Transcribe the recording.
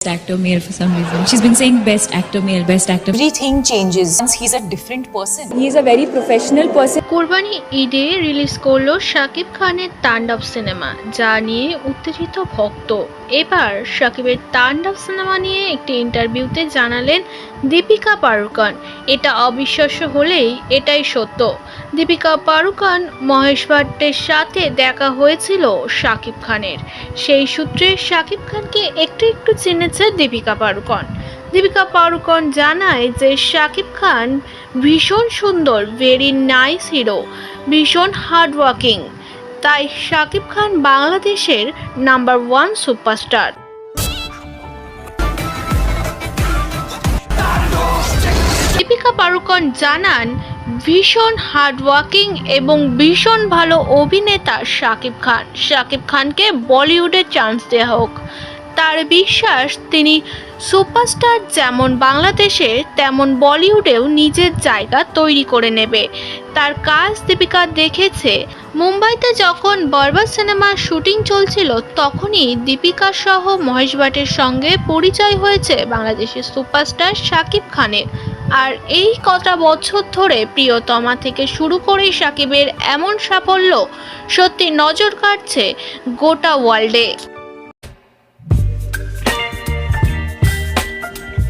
actor male for some reason. She's been saying best actor male, best actor. Everything changes he's a different person. He's a very professional person. কোরবানি ঈদে release করল শাকিব খানের তাণ্ডব cinema যা নিয়ে উত্তেজিত ভক্ত এবার শাকিবের তাণ্ডব সিনেমা নিয়ে একটি ইন্টারভিউতে জানালেন দীপিকা পাড়ুকান এটা অবিশ্বাস্য হলেই এটাই সত্য দীপিকা পাড়ুকান মহেশ ভাট্টের সাথে দেখা হয়েছিল শাকিব খানের সেই সূত্রে শাকিব খানকে একটু একটু চিনেছে দীপিকা পাড়ুকন। দীপিকা পাড়ুকন জানায় যে শাকিব খান ভীষণ সুন্দর ভেরি নাইস হিরো ভীষণ হার্ড ওয়ার্কিং তাই শাকিব খান বাংলাদেশের number one superstar Deepika Padukone জানান, ভীষণ হার্ড ওয়ার্কিং এবং ভীষণ ভালো অভিনেতা শাকিব খান। শাকিব খানকে বলিউডে চান্স দেওয়া হোক। তার বিশ্বাস তিনি সুপারস্টার যেমন বাংলাদেশে, তেমন বলিউডেও নিজের জায়গা তৈরি করে নেবে। তার কাজ দীপিকা দেখেছে। মুম্বাইতে যখন বরবাদ সিনেমার শুটিং চলছিল, তখনই দীপিকা সহ মহেশ ভাটের সঙ্গে পরিচয় হয়েছে বাংলাদেশের সুপারস্টার শাকিব খানের। আর এই কটা বছর ধরে প্রিয়তমা থেকে শুরু করে সাকিবের এমন সাফল্য সত্যি নজর কাটছে গোটা ওয়ার্ল্ডে।